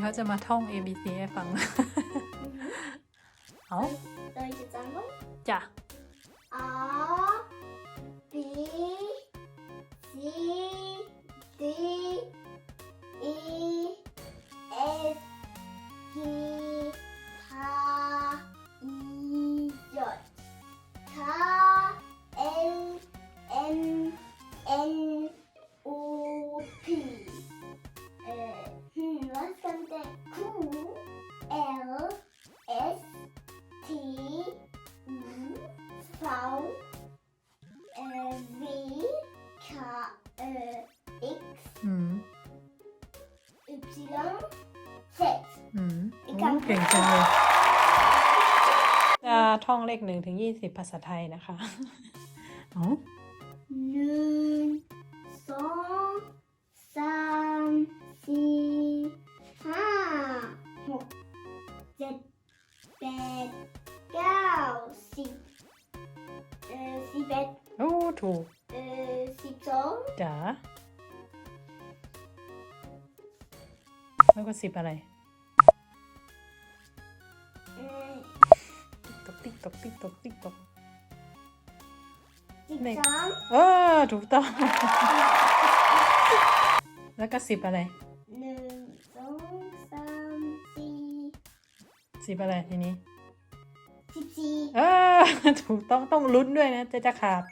เขาจะมาท่อง A B C ให้ฟัง เอา Soll ich jetzt anfangen? จ้ะ A, Z. อืมอีโอ้กคำเก่งจังเลย จะท่องเลขหนึ่งถึงยี่สิบภาษาไทยนะคะ เอาหนึ่งสองสามสี่ห้าหกเจ็ดแปดเก้าสิบเอ่อสิบเอ็ดโอ้ ถูกเอ่อสิบสองจ๋า แล้วก็สิบอะไรเอ่อตกติ๊กตกติ๊กตกติ๊กตกสิบเลขสามเออถูกต้อง แล้วก็สิบอะไรหนึ่งสองสามสี่สิบอะไรทีนี้สิบสี่เออถูกต้องต้องลุ้นด้วยนะจะจะขาด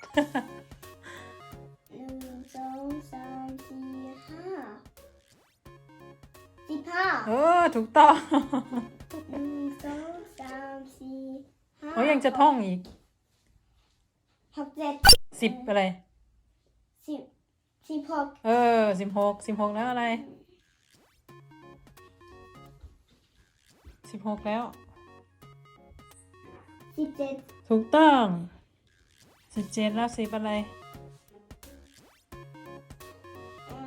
หนึ่งสองสาม ห้าเออถูกต้องหนึ่งสองสามสี่ห้าเขายังจะท่องอีกหกเจ็ดสิบอะไรสิบสิบหกเออสิบหกสิบหกแล้วอะไรสิบหกแล้วสิบเจ็ดถูกต้องสิบเจ็ดแล้วสิบอะไรอื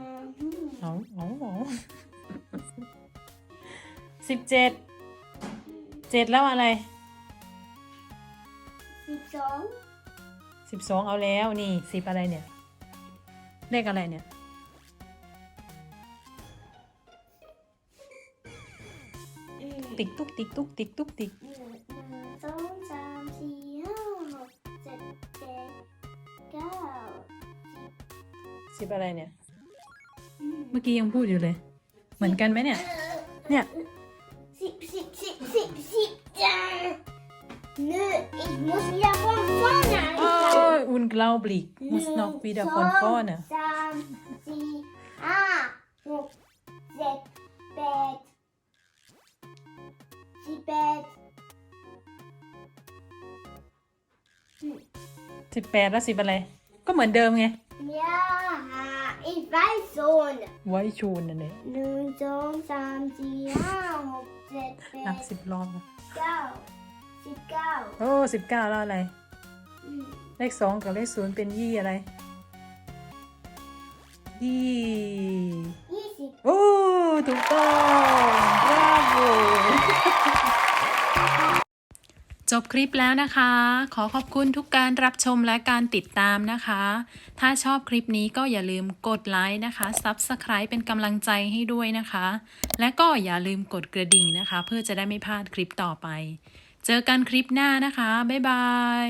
มเอาเอาเอา สิบเจ็ดเจ็ดแล้วอะไรสิบสองสิบสองเอาแล้วนี่สิบอะไรเนี่ยเลขอะไรเนี่ยอืมติ๊กตุ๊กติ๊กตุ๊กติ๊กตุ๊กติ๊กหนึ่งหนึ่งสองสามสี่ห้าหกเจ็ดแปดเก้าสิบอะไรเนี่ยอืมเมื่อกี้ยังพูดอยู่เลย เหมือนกันไหมเนี่ย เนี่ย สิบสิบสิบสิบสิบจ้า Nö, ich muss wieder von vorne anfangen. Oh, unglaublich. Muss noch wieder von vorne. สามสี่ห้าหกเจ็ดแปดสิบแปดสิบแปดแล้วสิบอะไร ก็เหมือนเดิมไง Ja, ich weiß schon. ไว้ชูนนั่นเองหนึ่งสองสามสี่ห้าหกเจ็ดแปนับดสิบรอบนะเก้าสิบเก้าโอ้สิบเก้าแล้วอะไร อืมเลขสองกับเลขศูนย์เป็นยี่อะไร ยี่ยี่สิบ โอ้ถูกต้องบราโวจ บคลิปแล้วนะคะ ขอขอบคุณทุกการรับชมและการติดตามนะคะ ถ้าชอบคลิปนี้ก็อย่าลืมกดไลค์นะคะ Subscribe เป็นกำลังใจให้ด้วยนะคะ และก็อย่าลืมกดกระดิ่งนะคะ เพื่อจะได้ไม่พลาดคลิปต่อไป เจอกันคลิปหน้านะคะ บ๊ายบาย